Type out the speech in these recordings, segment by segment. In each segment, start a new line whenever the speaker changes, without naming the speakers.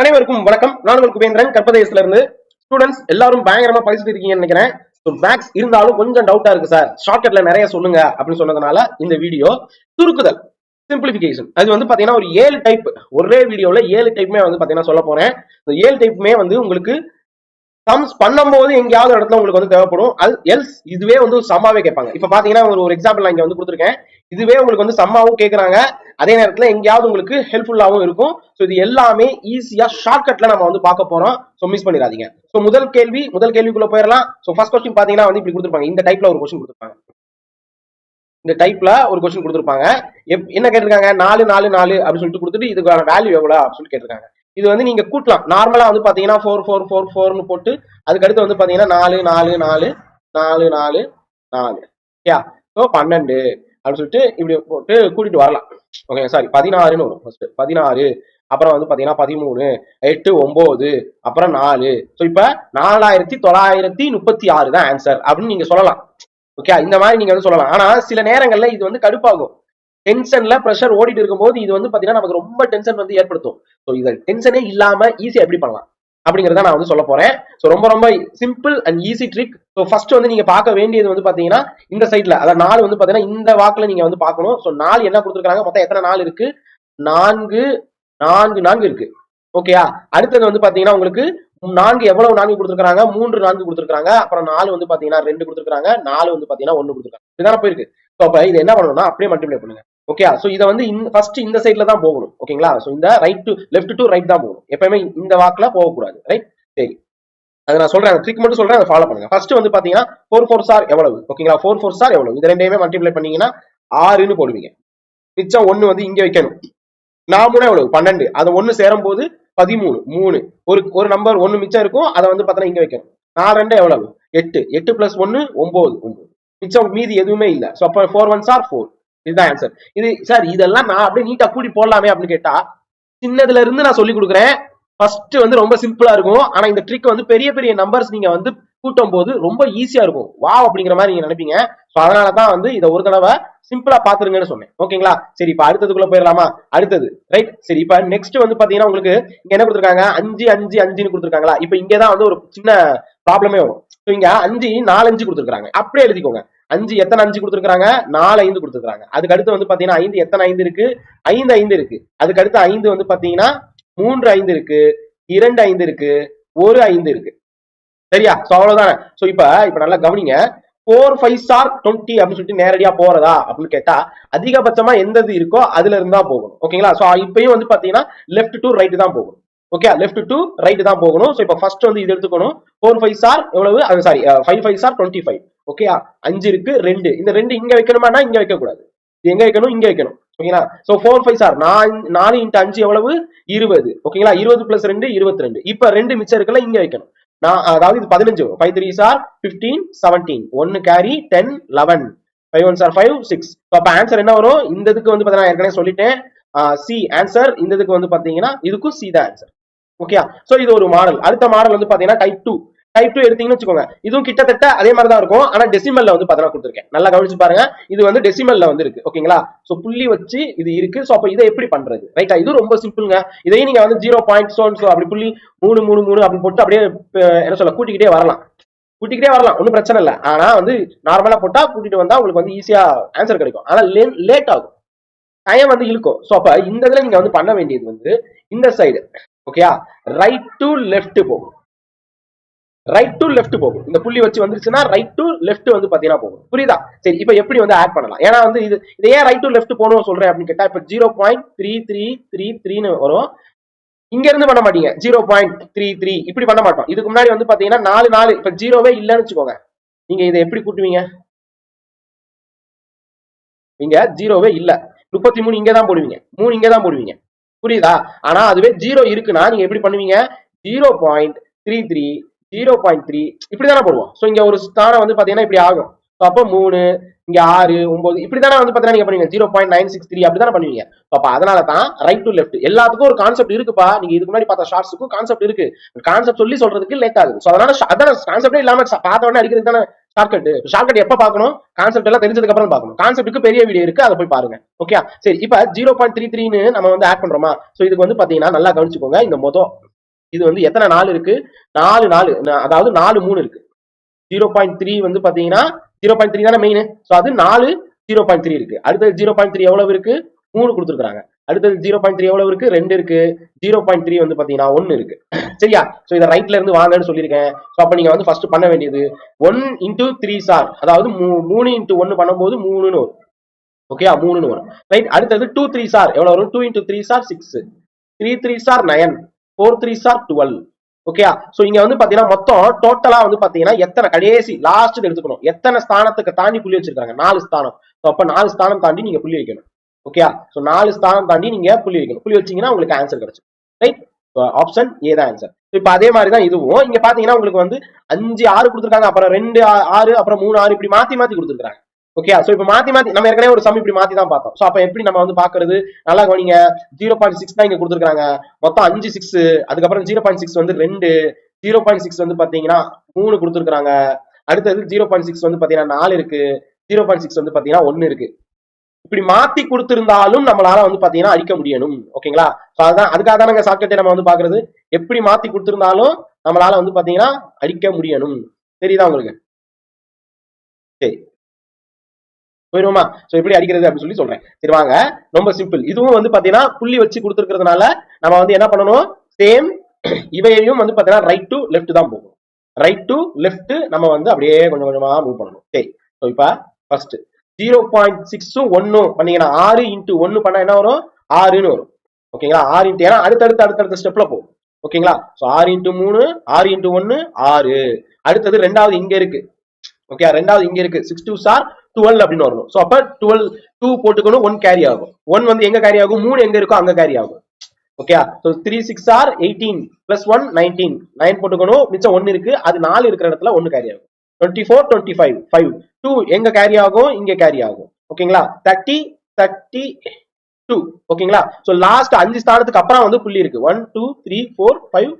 அனைவருக்கும் வணக்கம். நான் உங்கள் குபேந்திரன். கற்பதேசத்துல இருந்து ஸ்டூடெண்ட்ஸ் எல்லாரும் பயங்கரமா படிச்சுட்டு இருக்கீங்கன்னு நினைக்கிறேன். மேக்ஸ் இருந்தாலும் கொஞ்சம் டவுட்டா இருக்கு சார் ஷார்ட்கட்ல நிறைய சொல்லுங்க அப்படின்னு சொன்னதுனால இந்த வீடியோ சுருக்குதல் சிம்பிளிபிகேஷன் அது வந்து பாத்தீங்கன்னா ஒரு ஏழு டைப் ஒரே வீடியோல ஏழு டைப்புமே வந்து பாத்தீங்கன்னா சொல்ல போறேன். இந்த ஏழு டைப்புமே வந்து உங்களுக்கு சம்ஸ் பண்ணும்போது எங்கேயாவது இடத்துல உங்களுக்கு வந்து தேவைப்படும். அது எல்ஸ் இதுவே வந்து சமாவே சம்மாவே கேட்பாங்க. இப்ப பாத்தீங்கன்னா ஒரு ஒரு எக்ஸாம்பிள் நான் இங்க வந்து கொடுத்துருக்கேன். இதுவே உங்களுக்கு வந்து சம்மாவும் கேட்குறாங்க அதே நேரத்தில் எங்கேயாவது உங்களுக்கு ஹெல்ப்ஃபுல்லாகவும் இருக்கும். ஸோ இது எல்லாமே ஈஸியாக ஷார்ட்கட்டில் நம்ம வந்து பார்க்க போகிறோம் ஸோ மிஸ் பண்ணிடாதீங்க. ஸோ முதல் கேள்வி முதல் கேள்விக்குள்ளே போயிடலாம். ஸோ ஃபர்ஸ்ட் கொஸ்டின் பார்த்தீங்கன்னா வந்து இப்படி கொடுத்துருப்பாங்க. இந்த டைப்பில் ஒரு கொஸ்டின் கொடுத்துருப்பாங்க. இந்த டைப்ல ஒரு கொஸ்டின் கொடுத்துருப்பாங்க. எப்- என்ன கேட்டிருக்காங்க? நாலு நாலு நாலு அப்படின்னு சொல்லிட்டு கொடுத்துட்டு இதுக்கான வேல்யூ எவ்வளோ அப்படின்னு சொல்லிட்டு கேட்டிருக்காங்க. இது வந்து நீங்க கூட்டலாம். நார்மலா வந்து பாத்தீங்கன்னா ஃபோர் ஃபோர் ஃபோர் ஃபோர்னு போட்டு அதுக்கு அடுத்து வந்து பாத்தீங்கன்னா நாலு நாலு நாலு நாலு நாலு நாலு. யா ஸோ பன்னெண்டு. அப்படின்னு சொல்லிட்டு இப்படி போட்டு கூட்டிட்டு வரலாம். ஓகே சாரி பதினாறுன்னு வரும் ஃபர்ஸ்ட் பதினாறு அப்புறம் வந்து பார்த்தீங்கன்னா பதிமூணு எட்டு ஒன்பது அப்புறம் நாலு. ஸோ இப்போ நாலாயிரத்தி தொள்ளாயிரத்தி முப்பத்தி ஆறு தான் ஆன்சர் அப்படின்னு நீங்க சொல்லலாம். ஓகே இந்த மாதிரி நீங்க வந்து சொல்லலாம். ஆனா சில நேரங்கள்ல இது வந்து கடுப்பாகும். டென்ஷன்ல ப்ரெஷர் ஓடிட்டு இருக்கும்போது இது வந்து பார்த்தீங்கன்னா நமக்கு ரொம்ப டென்ஷன் வந்து ஏற்படுத்தும். ஸோ இதை டென்ஷனே இல்லாம ஈஸியாக எப்படி பண்ணலாம்? அப்படிங்கறத நான் வந்து சொல்ல போறேன். ஸோ ரொம்ப ரொம்ப simple and easy trick so first வந்து நீங்க பார்க்க வேண்டியது வந்து பாத்தீங்கன்னா இந்த சைட்ல அதாவது நாலு வந்து பாத்தீங்கன்னா இந்த வாக்குல நீங்க வந்து பார்க்கணும். ஸோ நாலு என்ன கொடுத்துருக்காங்க மொத்தம் எத்தனை நாள் இருக்கு? நான்கு நான்கு நான்கு இருக்கு. ஓகேயா அடுத்தது வந்து பாத்தீங்கன்னா உங்களுக்கு நான்கு எவ்வளவு நான்கு கொடுத்துருக்காங்க மூன்று நான்கு கொடுத்துருக்காங்க அப்புறம் நாலு வந்து பாத்தீங்கன்னா ரெண்டு கொடுத்துருக்காங்க நாலு வந்து பாத்தீங்கன்னா ஒன்னு கொடுத்துருக்காங்க. இதுதான் போயிருக்கு? ஸோ அப்ப இது என்ன பண்ணணும்னா அப்படியே மல்டிப்ளை பண்ணுங்க. ஓகே ஸோ இதை வந்து ஃபர்ஸ்ட் இந்த சைட்ல தான் போகணும். ஓகேங்களா ஸோ இந்த right to left to right தான் போகணும். எப்பயுமே இந்த வாக்குல போகக்கூடாது. ரைட் சரி. அதை நான் சொல்றேன். ட்ரிக் மட்டும் சொல்றேன். அதை ஃபாலோ பண்ணுங்க. ஃபர்ஸ்ட் வந்து பாத்தீங்கன்னா ஃபோர் ஃபோர் சார் எவ்வளவு? ஓகேங்களா ஃபோர் ஃபோர் சார் எவ்வளவு? இது ரெண்டையுமே மல்டிப்ளை பண்ணீங்கன்னா ஆறுன்னு போடுவீங்க. மிச்சம் ஒன்னு வந்து இங்க வைக்கணும். நாமூணு எவ்வளவு? பன்னெண்டு. அதை ஒன்னு சேரும் போது பதிமூணு. மூணு. ஒரு ஒரு நம்பர் ஒன்னு மிச்சம் இருக்கும். அதை வந்து பார்த்தீங்கன்னா இங்க வைக்கணும். நாலு ரெண்டு எவ்வளவு? எட்டு. எட்டு பிளஸ் ஒன்னு ஒன்பது ஒன்பது மிச்சம் மீதி எதுவுமே இல்ல. ஸோ அப்போ ஃபோர் ஒன் சார் ஃபோர் இதுதான் ஆன்சர் இது சார் இதெல்லாம் நான் அப்படியே நீட்டா கூடி போடலாமே அப்படின்னு கேட்டா சின்னதுல இருந்து நான் சொல்லி கொடுக்குறேன். ஃபர்ஸ்ட் வந்து ரொம்ப சிம்பிளா இருக்கும். ஆனா இந்த ட்ரிக் வந்து பெரிய பெரிய நம்பர்ஸ் நீங்க வந்து கூட்டும் போது ரொம்ப ஈஸியா இருக்கும். வாவ் அப்படிங்கிற மாதிரி நீங்க நினைப்பீங்க. ஸோ அதனால தான் வந்து இதை ஒரு தடவை சிம்பிளா பாத்துருங்கன்னு சொன்னேன். ஓகேங்களா? சரி இப்ப அடுத்ததுக்குள்ள போயிடலாமா? அடுத்தது. ரைட் சரி இப்ப நெக்ஸ்ட் வந்து பாத்தீங்கன்னா உங்களுக்கு இங்க என்ன கொடுத்துருக்காங்க? அஞ்சு அஞ்சு அஞ்சுன்னு கொடுத்துருக்காங்களா? இப்ப இங்கதான் வந்து ஒரு சின்ன ப்ராப்ளமே வரும். இங்க அஞ்சு நாலஞ்சு கொடுத்துருக்காங்க அப்படியே எழுதிக்கோங்க. அஞ்சு எத்தனை அஞ்சு கொடுத்துருக்காங்க நாலு ஐந்து கொடுத்துருக்காங்க அதுக்கு அடுத்து வந்து பாத்தீங்கன்னா ஐந்து எத்தனை ஐந்து இருக்கு? ஐந்து ஐந்து இருக்கு. அதுக்கு அடுத்து ஐந்து வந்து பாத்தீங்கன்னா மூன்று ஐந்து இருக்கு. இரண்டு ஐந்து இருக்கு. ஒரு ஐந்து இருக்கு. சரியா? சோ அவ்வளவுதானே. சோ இப்ப இப்ப நல்லா கவனிங்க. ஃபோர் ஃபைவ் ஸ்டார் டுவெண்ட்டி அப்படின்னு சொல்லிட்டு நேரடியா போறதா அப்படின்னு கேட்டா அதிகபட்சமா எந்த இது இருக்கோ அதுல இருந்தா போகணும். ஓகேங்களா சோ இப்பயும் வந்து பாத்தீங்கன்னா லெஃப்ட் டு ரைட் தான் போகணும். ஓகே லெஃப்ட் டு ரைட் தான் போகணும். ஸோ இப்போ ஃபர்ஸ்ட் வந்து இது எடுத்துக்கணும். ஃபோர் ஃபைவ் சார் எவ்வளவு? அது sorry five five sir twenty five okay அஞ்சு இருக்கு ரெண்டு. இந்த ரெண்டு இங்க வைக்கணுமானா இங்க வைக்கக்கூடாது. இது எங்க வைக்கணும்? இங்க வைக்கணும். ஓகேங்களா சோ ஃபோர் ஃபைவ் சார் நாலு இன்ட்டு அஞ்சு எவ்வளவு? இருபது. ஓகேங்களா இருபது பிளஸ் ரெண்டு இருபத்தி ரெண்டு இப்ப ரெண்டு மிச்சம் இருக்குல்ல இங்க வைக்கணும். நான் அதாவது இது பதினஞ்சு. Five three sir fifteen seventeen ஒன்னு carry ten eleven five one sir five six அப்ப ஆன்சர் என்ன வரும்? இந்த இதுக்கு வந்து பாத்தீங்கன்னா ஏற்கனவே சொல்லிட்டேன். சி ஆன்சர் இந்த இதுக்கு வந்து பாத்தீங்கன்னா இதுக்கும் சி தான் ஆன்சர் ஓகே சோ இது ஒரு மாடல் அடுத்த மாடல் வந்து பாத்தீங்கன்னா டைப் டூ டைப் டூ எடுத்தீங்கன்னு வச்சுக்கோங்க. இதுவும் கிட்டத்தட்ட அதே மாதிரி தான் இருக்கும். ஆனா டெசிமல்ல வந்து பாத்தீங்கன்னா கொடுத்துருக்கேன். நல்லா கவனிச்சு பாருங்க. இது வந்து டெசிமல்ல வந்து இருக்கு. ஓகேங்களா சோ புள்ளி வச்சு இது இருக்கு. சோ அப்ப இதை எப்படி பண்றது? ரைட்டா இது ரொம்ப சிம்பிள்ங்க இதையும் நீங்க வந்து ஜீரோ பாயிண்ட் சோன் சோ அப்படி புள்ளி மூணு மூணு மூணு அப்படி போட்டு அப்படியே என்ன சொல்ல கூட்டிக்கிட்டே வரலாம். கூட்டிக்கிட்டே வரலாம். ஒன்றும் பிரச்சனை இல்லை. ஆனா வந்து நார்மலா போட்டா கூட்டிட்டு வந்தா உங்களுக்கு வந்து ஈஸியா ஆன்சர் கிடைக்கும். ஆனா லேட் ஆகும். டைம் வந்து இழுக்கும். ஸோ அப்ப இந்த இதுல நீங்க வந்து பண்ண வேண்டியது வந்து இந்த சைடு ஓகேயா ரைட் டு லெஃப்ட் போகும். ரைட் டு லெஃப்ட் போகும். இந்த புள்ளி வச்சு வந்துருச்சுன்னா ரைட் டு லெஃப்ட் வந்து பாத்தீங்கன்னா போகும். புரியுதா? சரி இப்போ எப்படி வந்து ஆட் பண்ணலாம்? ஏன்னா வந்து இது இதை ஏன் ரைட் டு லெஃப்ட் போகணும் சொல்றேன் அப்படின்னு கேட்டா இப்போ zero point three three three த்ரீன்னு வரும். இங்க இருந்து பண்ண மாட்டீங்க. ஜீரோ பாயிண்ட் த்ரீ த்ரீ இப்படி பண்ண மாட்டோம். இதுக்கு முன்னாடி வந்து பாத்தீங்கன்னா நாலு நாலு. இப்ப ஜீரோவே இல்லைன்னு வச்சுக்கோங்க. நீங்க இதை எப்படி கூட்டுவீங்க? இங்க ஜீரோவே இல்ல. முப்பத்தி மூணு இங்க தான் போடுவீங்க. மூணு இங்க தான் போடுவீங்க. புரியுதா? ஆனா அதுவே ஜீரோ இருக்குன்னா நீங்க எப்படி பண்ணுவீங்க? Zero point three three zero point three இப்படி தானே போடுவோம். ஸோ இங்க ஒரு ஸ்தானம் வந்து பாத்தீங்கன்னா இப்படி ஆகும். So அப்போ மூணு இங்க ஆறு ஒன்பது இப்படி தானே வந்து பாத்தீங்கன்னா நீங்க பண்ணுவீங்க. Zero point nine six three அப்படி தானே பண்ணுவீங்க அப்ப அதனால தான் ரைட் டு லெஃப்ட் எல்லாத்துக்கும் ஒரு கான்செப்ட் இருக்குப்பா. நீங்க இதுக்கு முன்னாடி பார்த்த ஷார்ட்ஸுக்கும் கான்செப்ட் இருக்கு. கான்செப்ட் சொல்லி சொல்றதுக்கு லேட் ஆகுது. ஸோ அதனால அதான் கான்செப்டே இல்லாம பார்த்த உடனே அடிக்கிறது தானே ஷார்ட்கட் ஷார்ட்கட் எப்ப பார்க்கணும்? கான்செப்ட் எல்லாம் தெரிஞ்சதுக்கு அப்புறம் பார்க்கணும். கான்செப்ட்டுக்கு பெரிய வீடியோ இருக்கு அதை போய் பாருங்க. ஓகே சரி இப்போ ஜீரோ பாயிண்ட் த்ரீ த்ரீன்னு நம்ம வந்து ஆட் பண்றோமா? ஸோ இதுக்கு வந்து பாத்தீங்கன்னா நல்லா கவனிச்சுக்கோங்க. இந்த மொதல் இது வந்து எத்தனை நாள் இருக்கு? நாலு நாலு அதாவது நாலு மூணு இருக்கு. ஜீரோ பாயிண்ட் த்ரீ வந்து பாத்தீங்கன்னா ஜீரோ பாயிண்ட் த்ரீ தானே மெயின் ஸோ அது நாலு ஜீரோ பாயிண்ட் த்ரீ இருக்கு. அடுத்தது ஜீரோ பாயிண்ட் த்ரீ எவ்வளவு இருக்கு? மூணு கொடுத்துருக்காங்க அடுத்தது ஜீரோ பாயிண்ட் த்ரீ எவ்வளவு இருக்கு? ரெண்டு இருக்கு. ஜீரோ பாயிண்ட் த்ரீ வந்து பாத்தீங்கன்னா ஒன்னு இருக்கு. சரியா? ஸோ இதை ரைட்ல இருந்து வாங்கன்னு சொல்லியிருக்கேன். ஸோ அப்ப நீங்க வந்து ஃபர்ஸ்ட் பண்ண வேண்டியது ஒன் இன்டூ த்ரீ சார் அதாவது மூ- மூணு இன்டூ ஒன்னு பண்ணும்போது மூணுன்னு வரும். ஓகேயா மூணுன்னு வரும். ரைட் அடுத்தது டூ த்ரீ சார் எவ்வளவு வரும்? Two into three sir six three three sir nine four three sir twelve ஓகேயா சோ இங்க வந்து பாத்தீங்கன்னா மொத்தம் டோட்டலா வந்து பாத்தீங்கன்னா எத்தனை கடைசி லாஸ்ட் எடுத்துக்கணும். எத்தனை ஸ்தானத்துக்கு தாண்டி புள்ளி வச்சிருக்காங்க? நாலு ஸ்தானம். அப்ப நாலு ஸ்தானம் தாண்டி நீங்க புள்ளி வைக்கணும். ஓகே ஸோ நாலு ஸ்தானம் தாண்டி நீங்க புள்ளி வைக்கணும். புள்ளி வச்சீங்கன்னா உங்களுக்கு ஆன்சர் கிடைச்சு ரைட் ஆப்ஷன் ஏ தான் ஆன்சர் இப்போ அதே மாதிரி தான் இதுவும். இங்க பாத்தீங்கன்னா உங்களுக்கு வந்து அஞ்சு ஆறு கொடுத்துருக்காங்க. அப்புறம் ரெண்டு ஆறு அப்புறம் மூணு ஆறு இப்படி மாத்தி மாத்தி கொடுத்துருக்காங்க ஓகே சோ இப்ப மாத்தி மாத்தி நம்ம ஏற்கனவே ஒரு சம் இப்படி மாத்தி தான் பார்த்தோம். சோ அப்ப எப்படி நம்ம வந்து பாக்குறது? நல்லா கவனிங்க. ஜீரோ பாயிண்ட் சிக்ஸ் தான் இங்க கொடுத்துருக்காங்க மொத்தம் அஞ்சு சிக்ஸ் அதுக்கப்புறம் ஜீரோ பாயிண்ட் சிக்ஸ் வந்து ரெண்டு ஜீரோ பாயிண்ட் சிக்ஸ் வந்து பாத்தீங்கன்னா மூணு கொடுத்துருக்காங்க அடுத்தது ஜீரோ பாயிண்ட் சிக்ஸ் வந்து பாத்தீங்கன்னா நாலு இருக்கு. ஜீரோ பாயிண்ட் சிக்ஸ் வந்து பாத்தீங்கன்னா ஒன்னு இருக்கு. இப்படி மாத்தி கொடுத்திருந்தாலும் நம்மளால வந்து பாத்தீங்கன்னா அழிக்க முடியணும். ஓகேங்களா? ஸோ அதுதான் அதுக்காக தான் நாங்க நம்ம வந்து பாக்குறது. எப்படி மாத்தி கொடுத்திருந்தாலும் நம்மளால வந்து பாத்தீங்கன்னா அழிக்க முடியணும். தெரியுதா உங்களுக்கு? சரி. போயிருவோமா? சோ எப்படி அடிக்கிறது அப்படின்னு சொல்லி சொல்றேன். சரி வாங்க. ரொம்ப சிம்பிள் இதுவும் வந்து பாத்தீங்கன்னா புள்ளி வச்சு கொடுத்துருக்கிறதுனால நம்ம வந்து என்ன பண்ணணும்? சேம் இவையையும் வந்து பாத்தீங்கன்னா ரைட் டு லெஃப்ட் தான் போகும். ரைட் டு லெஃப்ட் நம்ம வந்து அப்படியே கொஞ்சம் கொஞ்சமா மூவ் பண்ணணும். சரி. ஸோ இப்ப ஃபர்ஸ்ட் ஜீரோ பாயிண்ட் சிக்ஸும் ஒன்னும் பண்ணீங்கன்னா ஆறு இன்ட்டு ஒன்னு பண்ணா என்ன வரும்? ஆறுன்னு வரும். ஓகேங்களா ஆறு இன்ட்டு ஏன்னா அடுத்தடுத்து அடுத்தடுத்த ஸ்டெப்ல போகும். ஓகேங்களா ஸோ ஆறு இன்ட்டு மூணு ஆறு இன்ட்டு ஒன்னு ஆறு. அடுத்தது ரெண்டாவது இங்க இருக்கு. ஓகே ரெண்டாவது இங்க இருக்கு. சிக்ஸ் டூ சார் டுவெல் அப்படின்னு வரணும். ஸோ அப்ப டுவெல் டூ போட்டுக்கணும் ஒன் கேரி ஆகும். ஒன் வந்து எங்க கேரி ஆகும்? மூணு எங்க இருக்கோ அங்க கேரி ஆகும். Okay so three six are eighteen plus one nineteen nine போட்டுக்கணும். மிச்சம் ஒன்னு இருக்கு. அது நாலு இருக்கிற இடத்துல ஒன்னு கேரி ஆகும். Twenty four twenty five five two எங்க கேரி ஆகும்? இங்க கேரி ஆகும். ஓகேங்களா? தேர்ட்டி தேர்ட்டி டூ ஓகேங்களா? ஸோ லாஸ்ட் அஞ்சு ஸ்தானத்துக்கு அப்புறம் வந்து புள்ளி இருக்கு. One two three four five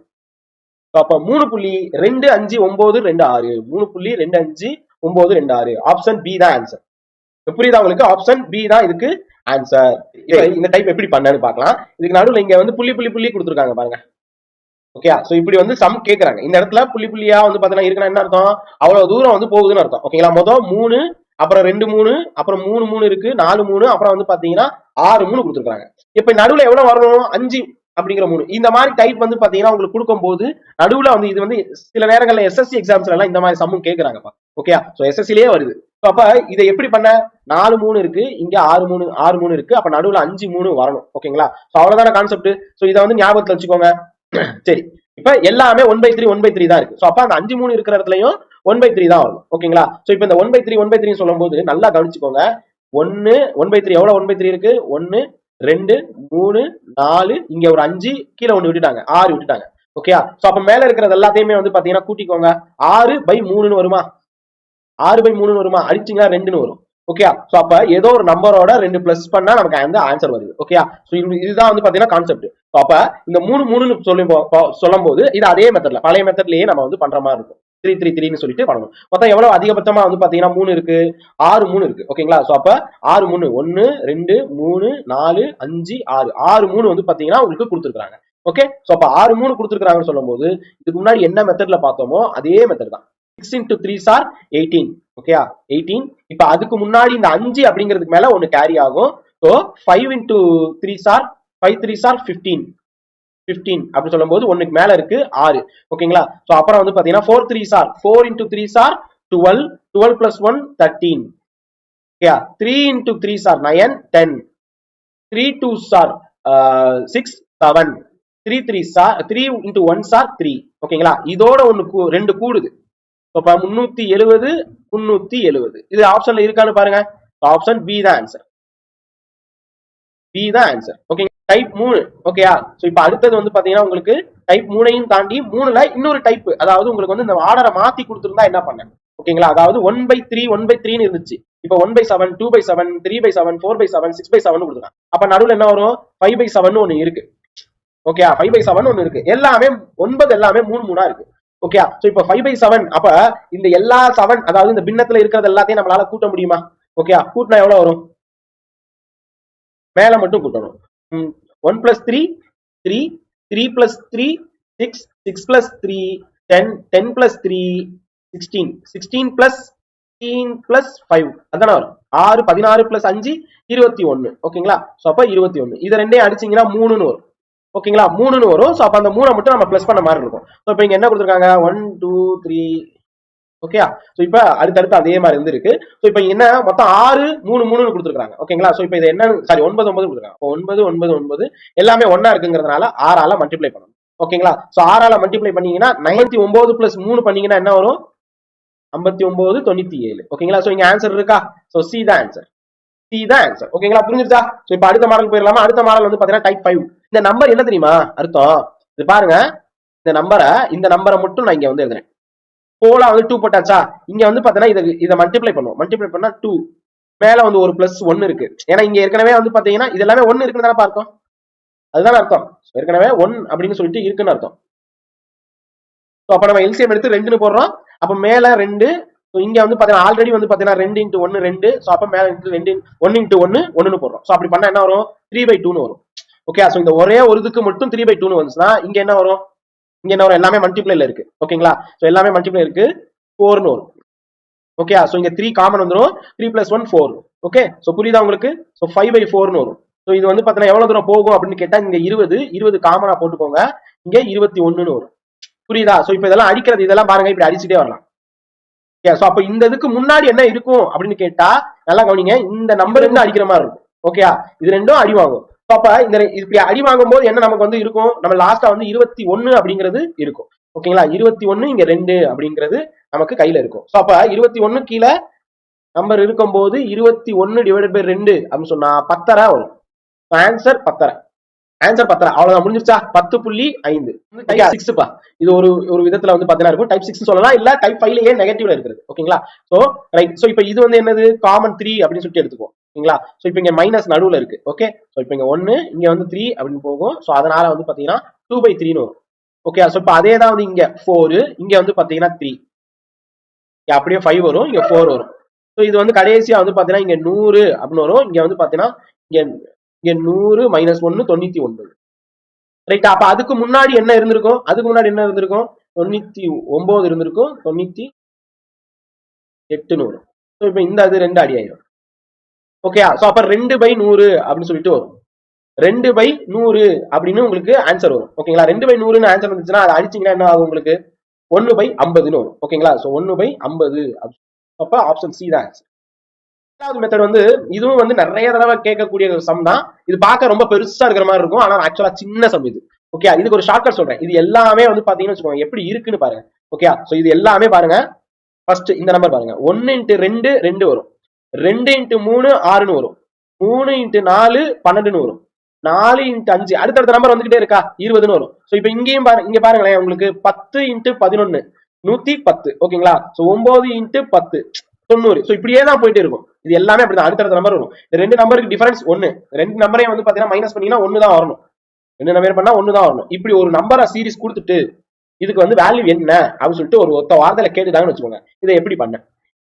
அப்ப மூணு புள்ளி ரெண்டு அஞ்சு ஒன்பது ரெண்டு ஆறு. மூணு புள்ளி ரெண்டு அஞ்சு ஒன்பது ரெண்டு ஆறு. ஆப்ஷன் பி தான் ஆன்சர் புரியுதா உங்களுக்கு? ஆப்ஷன் பி தான் இதுக்கு ஆன்சர் இந்த டைப் எப்படி பண்ணன்னு பார்க்கலாம். இதுக்கு நடுவுல இங்க வந்து புள்ளி புள்ளி புள்ளி கொடுத்துருக்காங்க பாருங்க. ஓகே சோ இப்படி வந்து சம் கேக்குறாங்க. இந்த இடத்துல புள்ளி புள்ளியா வந்து பாத்தீங்கன்னா இருக்குன்னா என்ன அர்த்தம்? அவ்வளவு தூரம் வந்து போகுதுன்னு அர்த்தம். ஓகேங்களா மொதல் மூணு அப்புறம் ரெண்டு மூணு அப்புறம் மூணு மூணு இருக்கு நாலு மூணு அப்புறம் வந்து பாத்தீங்கன்னா ஆறு மூணு கொடுத்துருக்காங்க இப்ப நடுவுல எவ்வளவு வரணும்? அஞ்சு அப்படிங்கிற மூணு. இந்த மாதிரி டைப் வந்து பாத்தீங்கன்னா உங்களுக்கு கொடுக்கும்போது நடுவுல வந்து இது வந்து சில நேரங்கள்ல எஸ்எஸ்சி எக்ஸாம்ஸ்ல எல்லாம் இந்த மாதிரி சம்மும் கேட்கறாங்கப்பா ஓகே சோ எஸ்எஸ்சிலேயே வருது. அப்ப இதை எப்படி பண்ண? நாலு மூணு இருக்கு இங்க ஆறு மூணு ஆறு மூணு இருக்கு. அப்ப நடுவுல அஞ்சு மூணு வரணும். ஓகேங்களா சோ அவ்வளவுதான கான்செப்ட் சோ இதை வந்து ஞாபகத்துல வச்சுக்கோங்க. சரி. இப்ப எல்லாமே one by three one by three தான் இருக்கு. ஸோ அப்ப அந்த அஞ்சு மூணு இருக்கிற இடத்துலயும் ஒன் பை த்ரீ தான் வரும். ஓகேங்களா? சோ இப்ப இந்த one by three one by three சொல்லும் போது நல்லா கவனிச்சுக்கோங்க. ஒன்னு ஒன் பை த்ரீ எவ்வளவு ஒன் பை த்ரீ இருக்கு? ஒன்னு ரெண்டு மூணு நாலு. இங்க ஒரு அஞ்சு கீழே ஒண்ணு விட்டுட்டாங்க. ஆறு விட்டுட்டாங்க. ஓகே சோ அப்ப மேல இருக்கிறது எல்லாத்தையுமே வந்து பாத்தீங்கன்னா கூட்டிக்கோங்க. ஆறு பை மூணுன்னு வருமா? ஆறு பை மூணுன்னு வருமா? அடிச்சீங்கன்னா ரெண்டுன்னு வரும். ஓகே சோ அப்ப ஏதோ ஒரு நம்பரோட ரெண்டு பிளஸ் பண்ணா நமக்கு அந்த ஆன்சர் வருது. ஓகே சோ இதுதான் வந்து பாத்தீங்கன்னா கான்செப்ட் அப்ப இந்த மூணு மூணுன்னு சொல்லி சொல்லும் போது இது அதே மெத்தட்ல பழைய மெத்தட்லயே நம்ம வந்து பண்ற மாதிரி இருக்கும். த்ரீ த்ரீ த்ரீன்னு சொல்லிட்டு பண்ணணும். மொத்தம் எவ்வளவு அதிகபட்சமா வந்து பாத்தீங்கன்னா மூணு இருக்கு? ஆறு மூணு இருக்கு. ஓகேங்களா சோ அப்ப ஆறு மூணு ஒன்னு ரெண்டு மூணு நாலு அஞ்சு ஆறு. ஆறு மூணு வந்து பாத்தீங்கன்னா உங்களுக்கு கொடுத்துருக்காங்க ஓகே சோ அப்ப ஆறு மூணு கொடுத்துருக்காங்கன்னு சொல்லும் போது இதுக்கு முன்னாடி என்ன மெத்தட்ல பார்த்தோமோ அதே மெத்தட் தான். Six into three sir eighteen ஓகேயா எயிட்டீன் இப்ப அதுக்கு முன்னாடி இந்த அஞ்சு அப்படிங்கிறதுக்கு மேல ஒன்னு கேரி ஆகும். So five into three sir five three sir fifteen fifteen அப்படி சொல்லும்போது ஒண்ணுக்கு மேல இருக்கு ஆறு. ஓகேங்களா? ஸோ அப்புறம் வந்து பாத்தீங்கன்னா four three sir four into three sir twelve twelve plus one thirteen ஓகேயா three into three sir nine ten three two sir six seven three three sir three into one sir three ஓகேங்களா இதோட ஒன்று கூ- ரெண்டு கூடுது. இப்ப முன்னூத்தி எழுபது முன்னூத்தி எழுபது இது ஆப்ஷன்ல இருக்கான்னு பாருங்க. ஆப்ஷன் பி தான் ஆன்சர் பி தான் ஆன்சர் ஓகே டைப் மூணு. ஓகேயா சோ இப்போ அடுத்தது வந்து பாத்தீங்கன்னா உங்களுக்கு டைப் மூணையும் தாண்டி மூணுல இன்னொரு டைப் அதாவது உங்களுக்கு வந்து இந்த ஆர்டரை மாத்தி கொடுத்துருந்தா என்ன பண்ணேன் ஓகேங்களா அதாவது one by three one by த்ரீன்னு இருந்துச்சு. இப்போ one by seven two by seven three by seven four by seven six by seven கொடுத்துருக்கான் அப்ப நடுவில் என்ன வரும்? ஃபைவ் பை செவன் ஒன்னு இருக்கு. ஓகே ஃபைவ் பை செவன் ஒன்னு இருக்கு. எல்லாமே ஒன்பது எல்லாமே மூணு மூணா இருக்கு. ஓகே சோ இப்போ ஃபைவ் பை செவன் அப்ப இந்த எல்லா செவன் அதாவது இந்த பின்னத்துல இருக்கிறது எல்லாத்தையும் நம்மளால கூட்ட முடியுமா? ஓகே ah, கூட்டினா எவ்வளவு வரும்? மேல மட்டும் கூட்டணும். One plus three three three plus three six six plus three ten ten plus three sixteen sixteen plus plus five அதானே வரும்? ஆறு பதினாறு பிளஸ் அஞ்சு இருபத்தி ஒன்னு ஓகேங்களா ஸோ அப்போ இருபத்தி ஒன்னு இதை ரெண்டையும் அடிச்சீங்கன்னா மூணுன்னு வரும். ஓகேங்களா? மூணுன்னு வரும். ஸோ அப்போ அந்த மூணை மட்டும் நம்ம ப்ளஸ் பண்ண மாதிரி இருக்கும். ஸோ இப்போ இங்கே என்ன கொடுத்துருக்காங்க? One two three okay so இப்போ அடுத்தடுத்து அதே மாதிரி இருந்திருக்கு. ஸோ இப்போ என்ன? மொத்தம் ஆறு மூணு மூணுன்னு கொடுத்துருக்காங்க ஓகேங்களா? ஸோ இப்போ இது என்ன சாரி ஒன்பது ஒன்பது கொடுத்துருக்காங்க. இப்போ ஒன்பது ஒன்பது ஒன்பது எல்லாமே ஒன்னா இருக்குங்கிறதுனால ஆறால மல்டிப்ளை பண்ணணும். ஓகேங்களா? ஸோ ஆறால மல்டிப்ளை பண்ணீங்கன்னா நைன்டி ஒன்பது பிளஸ் மூணு பண்ணீங்கன்னா என்ன வரும்? ஐம்பத்தி ஒன்பது தொண்ணூத்தி ஏழு. ஓகேங்களா? ஸோ இங்க ஆன்சர் இருக்கா? ஸோ சி தான் ஆன்சர் சி தான் ஆன்சர் ஓகேங்களா? புரிஞ்சிருச்சா? ஸோ இப்போ அடுத்த மாடல் போயிடலாமா? அடுத்த மாடல் வந்து பார்த்தீங்கன்னா டைப் ஃபைவ் இந்த நம்பர் என்ன தெரியுமா? அர்த்தம். இது பாருங்க. இந்த நம்பரை இந்த நம்பரை மட்டும் நான் இங்க வந்து எழுதுறேன். போலா வந்து டூ போட்டாச்சா? இங்க வந்து பாத்தீங்கன்னா இதை இதை மல்டிப்ளை பண்ணுவோம். மல்டிப்ளை பண்ணா டூ மேல வந்து ஒரு பிளஸ் ஒன்னு இருக்கு. ஏன்னா இங்க ஏற்கனவே வந்து பாத்தீங்கன்னா இது எல்லாமே ஒன்னு இருக்குன்னு தானே பார்த்தோம் அதுதான் அர்த்தம். ஏற்கனவே ஒன் அப்படின்னு சொல்லிட்டு இருக்குன்னு அர்த்தம். ஸோ அப்ப நம்ம எல்சிஎம் எடுத்து ரெண்டுன்னு போடுறோம். அப்ப மேல ரெண்டு. ஸோ இங்க வந்து பாத்தீங்கன்னா ஆல்ரெடி வந்து பார்த்தீங்கன்னா ரெண்டு இன்ட்டு ஒன்னு ரெண்டு. ஸோ அப்போ மேலே இன்ட்டு ரெண்டு ஒன்னு இன்ட்டு ஒன்னு ஒன்னு போடுறோம். ஸோ அப்படி பண்ணா என்ன வரும்? த்ரீ பை டூன்னு வரும். ஓகே ஸோ இந்த ஒரே ஒரு இதுக்கு மட்டும் த்ரீ பை டூன்னு வந்துச்சுன்னா இங்க என்ன வரும்? இங்க என்ன வரும்? எல்லாமே மல்டிப்ளைல இருக்கு. ஓகேங்களா ஸோ எல்லாமே மல்டிப்ளை இருக்கு. ஃபோர்னு வரும். ஓகே ஸோ இங்க த்ரீ காமன் வந்துடும் three plus one four okay so புரியுதா உங்களுக்கு? ஸோ ஃபைவ் பை ஃபோர்னு வரும். ஸோ இது வந்து பார்த்தீங்கன்னா எவ்வளவு தூரம் போகும் அப்படின்னு கேட்டால் இங்க இருபது இருபது காமனா போட்டுக்கோங்க. இங்க இருபத்தி ஒண்ணுன்னு வரும். புரியுதா? ஸோ இப்போ இதெல்லாம் அடிக்கிறது இதெல்லாம் பாருங்க இப்படி அடிச்சுட்டே வரலாம். ஓகே ஸோ அப்போ இந்த இதுக்கு முன்னாடி என்ன இருக்கும் அப்படின்னு கேட்டா நல்லா கவனிங்க இந்த நம்பர் இருந்து அடிக்கிற மாதிரி இருக்கும். ஓகேயா இது ரெண்டும் அடி வாங்கும். அப்ப இந்த இப்படி அடி வாங்கும் போது என்ன நமக்கு வந்து இருக்கும்? நம்ம லாஸ்டா வந்து இருபத்தி ஒன்னு அப்படிங்கிறது இருக்கும். ஓகேங்களா இருபத்தி ஒன்னு இங்க ரெண்டு அப்படிங்கிறது நமக்கு கையில இருக்கும். ஸோ அப்ப இருபத்தி ஒன்னு கீழே நம்பர் இருக்கும்போது இருபத்தி ஒன்னு டிவைடட் பை ரெண்டு அப்படின்னு சொன்னா பத்தரை வரும். ஆன்சர் பத்தரை. ஆன்சர் பத்தரை. அவ்வளவுதான். முடிஞ்சிருச்சா? பத்து புள்ளி ஐந்து. டைப் சிக்ஸ்ப்பா இது ஒரு ஒரு விதத்துல வந்து பாத்தீங்கன்னா இருக்கும். டைப் சிக்ஸ் சொல்லலாம். இல்ல டைப் ஃபைவ்லயே நெகட்டிவ்ல இருக்கிறது ஓகேங்களா சோ ரைட் சோ இப்போ இது வந்து என்னது? காமன் த்ரீ அப்படின்னு சொல்லிட்டு எடுத்துக்குவோம். ஓகேங்களா? சோ இப்போ இங்க மைனஸ் நடுவுல இருக்கு. ஓகே சோ இப்போ இங்க ஒன்னு இங்க வந்து த்ரீ அப்படின்னு போகும். சோ அதனால வந்து பாத்தீங்கன்னா டூ பை த்ரீன்னு வரும். ஓகே சோ இப்போ அதே தான் வந்து இங்க ஃபோரு இங்க வந்து பாத்தீங்கன்னா த்ரீ அப்படியே ஃபைவ் வரும். இங்க ஃபோர் வரும். ஸோ இது வந்து கடைசியா வந்து பாத்தீங்கன்னா இங்க நூறு அப்படின்னு வரும். இங்க வந்து பாத்தீங்கன்னா இங்க இங்க நூறு மைனஸ் ஒன்னு தொண்ணூத்தி ஒன்பது. ரைட்டா அப்ப அதுக்கு முன்னாடி என்ன இருந்திருக்கும்? அதுக்கு முன்னாடி என்ன இருந்திருக்கும்? தொண்ணூத்தி ஒன்பது இருந்திருக்கும். தொண்ணூத்தி எட்டுன்னு வரும். ஸோ இப்போ இந்த அது ரெண்டு அடி ஆயிடும் ஓகே ஸோ அப்ப ரெண்டு பை நூறு அப்படின்னு சொல்லிட்டு வரும். ரெண்டு பை நூறு அப்படின்னு உங்களுக்கு ஆன்சர் வரும். ஓகேங்களா ரெண்டு பை நூறுன்னு ஆன்சர் வந்துச்சுன்னா அதை அடிச்சீங்கன்னா என்ன ஆகும் உங்களுக்கு? ஒன்னு பை ஐம்பதுன்னு வரும். ஓகேங்களா ஸோ ஒன்னு பை ஐம்பது அப்ப ஆப்ஷன் சி தான் ஆன்சர் ரெண்டாவது மெத்தட் வந்து இதுவும் வந்து நிறைய தடவை கேட்கக்கூடிய ஒரு சம் தான். இது பார்க்க ரொம்ப பெருசா இருக்கிற மாதிரி இருக்கும். ஆனா ஆக்சுவலா சின்ன சம் இது. ஓகே இதுக்கு ஒரு ஷார்ட்கட் சொல்றேன். இது எல்லாமே வந்து பாத்தீங்கன்னு வச்சுக்கோங்க. எப்படி இருக்குன்னு பாருங்க. ஓகே ஸோ இது எல்லாமே பாருங்க. ஃபர்ஸ்ட் இந்த நம்பர் பாருங்க. ஒன்னு இன்ட்டு ரெண்டு ரெண்டு வரும். ரெண்டு இன்ட்டு மூணு ஆறுன்னு வரும். மூணு இன்ட்டு நாலு பன்னெண்டுன்னு வரும். நாலு இன்ட்டு அஞ்சு அடுத்தடுத்த நம்பர் வந்துகிட்டே இருக்கா? இருபதுன்னு வரும். ஸோ இப்போ இங்கேயும் பாருங்க இங்க பாருங்களேன் உங்களுக்கு பத்து இன்ட்டு பதினொன்னு நூத்தி பத்து ஓகேங்களா? ஸோ ஒன்பது இன்ட்டு பத்து தொண்ணூறு. ஸோ இப்படியே தான் போயிட்டு இருக்கும். இது எல்லாமே அப்படிதான். அடுத்தடுத்த நம்பர் வரும். ரெண்டு நம்பருக்கு டிஃபரன்ஸ் ஒன்று ரெண்டு நம்பரையும் வந்து பார்த்தீங்கன்னா மைனஸ் பண்ணீங்கன்னா ஒன்று தான் வரணும். ரெண்டு நம்பர் பண்ணால் ஒன்று தான் வரணும். இப்படி ஒரு நம்பரை சீரிஸ் கொடுத்துட்டு இதுக்கு வந்து வேல்யூ என்ன? அப்படின்னு சொல்லிட்டு ஒரு ஒத்த வார்த்தையில கேட்டுட்டாங்கன்னு வச்சுக்கோங்க. இதை எப்படி பண்ண?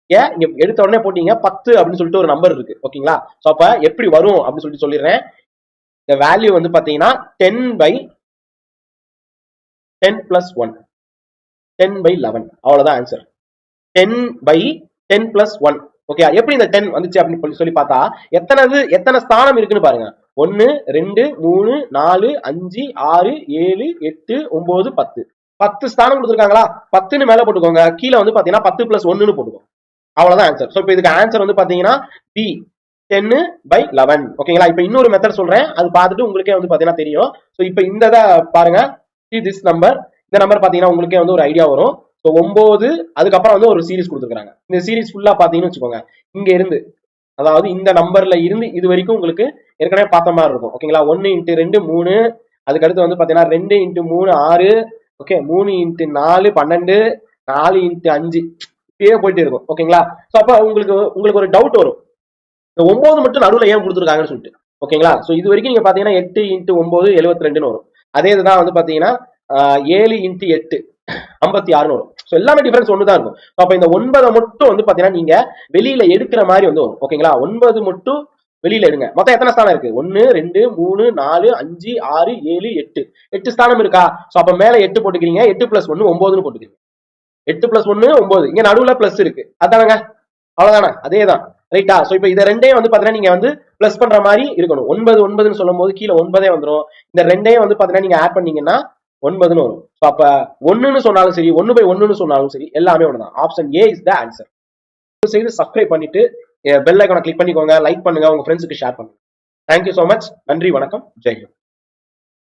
ஏன்? இங்க எடுத்த உடனே போட்டீங்க பத்து அப்படின்னு சொல்லிட்டு ஒரு நம்பர் இருக்கு. ஓகேங்களா? ஸோ அப்ப எப்படி வரும் அப்படின்னு சொல்லிட்டு சொல்லிடுறேன். இந்த வேல்யூ வந்து பாத்தீங்கன்னா ten by ten plus one ten by eleven அவ்வளவுதான் answer ten by ten plus one okay எப்படி இந்த டென் வந்துச்சு அப்படின்னு சொல்லி- பார்த்தா எத்தனது எத்தனை ஸ்தானம் இருக்குன்னு பாருங்க. ஒன்னு ரெண்டு மூணு நாலு அஞ்சு ஆறு ஏழு எட்டு ஒன்பது பத்து. பத்து ஸ்தானம் கொடுத்துருக்காங்களா? பத்துன்னு மேல போட்டுக்கோங்க. கீழே வந்து பாத்தீங்கன்னா பத்து பிளஸ் ஒன்னு போட்டுக்கோங்க அவ்வளவுதான் ஆன்சர் ஸோ இப்போ இதுக்கு ஆன்சர் வந்து பாத்தீங்கன்னா பி டென்னு பை லெவன் ஓகேங்களா இப்போ இன்னொரு மெத்தட் சொல்றேன். அது பார்த்துட்டு உங்களுக்கே வந்து பாத்தீங்கன்னா தெரியும். ஸோ இப்போ இந்த இதை பாருங்க. திஸ் நம்பர் இந்த நம்பர் பாத்தீங்கன்னா உங்களுக்கே வந்து ஒரு ஐடியா வரும். ஸோ ஒன்பது அதுக்கப்புறம் வந்து ஒரு சீரீஸ் கொடுத்துருக்காங்க இந்த சீரீஸ் ஃபுல்லா பாத்தீங்கன்னு வச்சுக்கோங்க. இங்க இருந்து அதாவது இந்த நம்பர்ல இருந்து இது வரைக்கும் உங்களுக்கு ஏற்கனவே பார்த்த மாதிரி இருக்கும். ஓகேங்களா ஒன்னு இன்ட்டு ரெண்டு மூணு. அதுக்கடுத்து வந்து பாத்தீங்கன்னா ரெண்டு இன்ட்டு மூணு ஆறு. ஓகே மூணு இன்ட்டு நாலு பன்னெண்டு. நாலு இன்ட்டு அஞ்சு. இப்படியே போயிட்டே இருக்கும். ஓகேங்களா ஸோ அப்போ உங்களுக்கு உங்களுக்கு ஒரு டவுட் வரும். இந்த ஒன்பது மட்டும் நடுவில் ஏன் கொடுத்துருக்காங்கன்னு சொல்லிட்டு. ஓகேங்களா ஸோ இது வரைக்கும் நீங்க பாத்தீங்கன்னா எட்டு இன்ட்டு ஒன்பது எழுபத்தி ரெண்டுன்னு வரும். அதே இதுதான் வந்து பாத்தீங்கன்னா ஏழு இன்ட்டு எட்டு ஐம்பத்தி ஆறுன்னு வரும். ஸோ எல்லாமே டிஃபரன்ஸ் ஒன்று தான் இருக்கும். ஸோ அப்போ இந்த ஒன்பதை மட்டும் வந்து பாத்தீங்கன்னா நீங்க வெளியில எடுக்கிற மாதிரி வந்து வரும். ஓகேங்களா ஒன்பது மட்டும் வெளியில எடுங்க. மொத்தம் எத்தனை ஸ்தானம் இருக்கு? ஒன்னு ரெண்டு மூணு நாலு அஞ்சு ஆறு ஏழு எட்டு. எட்டு ஸ்தானம் இருக்கா? ஸோ அப்போ மேல எட்டு போட்டுக்கிறீங்க. எட்டு பிளஸ் ஒன்னு ஒன்பதுன்னு போட்டுக்கிறீங்க. எட்டு பிளஸ் ஒன்னு ஒன்பது. இங்க நடுவுல பிளஸ் இருக்கு. அதானங்க? அவ்வளவுதானே? அதேதான். ரைட்டா சோ இப்ப இதை ரெண்டையும் வந்து பாத்தீங்கன்னா நீங்க வந்து பிளஸ் பண்ற மாதிரி இருக்கணும். ஒன்பது ஒன்பதுன்னு சொல்லும் போது கீழே ஒன்பதே வந்துடும் இந்த ரெண்டையும் வந்து பாத்தீங்கன்னா நீங்க ஆட் பண்ணீங்கன்னா ஒன்பதுன்னு வரும். ஸோ அப்ப ஒண்ணுன்னு சொன்னாலும் சரி ஒன்னு பை ஒன்னுன்னு சொன்னாலும் சரி எல்லாமே ஒண்ணுதான். Option A is the answer செய்து சப்ஸ்கிரைப் பண்ணிட்டு பெல் ஐக்கான கிளிக் பண்ணிக்கோங்க. லைக் பண்ணுங்க. உங்க ஃப்ரெண்ட்ஸுக்கு ஷேர் பண்ணுங்க. தேங்க்யூ ஸோ மச் நன்றி வணக்கம். ஜெய்